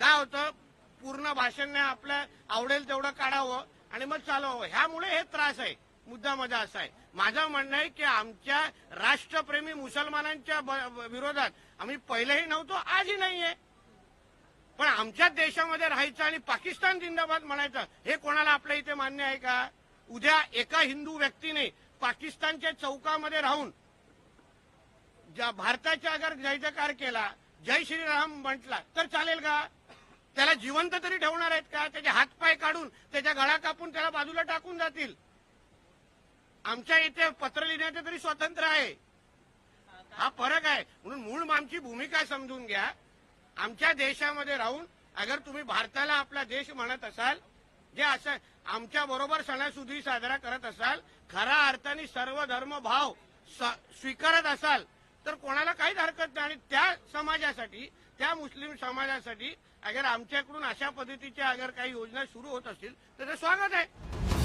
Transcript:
काय होतं? पूर्ण भाषण आपल्या आवडेल तेवढं काढावं आणि मग चालवावं. ह्यामुळे हे त्रास आहे. मुद्दा माझा असा आहे. माझं म्हणणं आहे की आमच्या राष्ट्रप्रेमी मुसलमानांच्या विरोधात आम्ही पहिलेही नव्हतो आजही नाहीये. पण आमच्याच देशामध्ये राहायचं आणि पाकिस्तान जिंदाबाद म्हणायचं हे कोणाला आपल्या इथे मान्य आहे का? उद्या एका हिंदू व्यक्तीने पाकिस्तानच्या चौकामध्ये राहून ज्या भारताच्या अगर जय जयकार केला जय श्रीराम म्हटला तर चालेल का? त्याला जिवंत तरी ठेवणार आहेत का? त्याचे हातपाय काढून त्याच्या गळा कापून त्याला बाजूला टाकून जातील. आमच्या इथे पत्र लिहिण्याचं तरी स्वातंत्र्य आहे. हा फरक आहे. म्हणून मूळ आमची भूमिका समजून घ्या. आमच्या देशामध्ये राहून अगर तुम्ही भारताला आपला देश म्हणत असाल जे असं आमच्या बरोबर सणासुदी साजरा करत असाल खऱ्या अर्थाने सर्व धर्म भाव स्वीकारत असाल तर कोणाला काहीच हरकत नाही समाजासाठी त्या मुस्लिम समाजासाठी अगर आमच्याकडून अशा पद्धतीच्या अगर काही योजना सुरू होत असतील तर ते स्वागत आहे.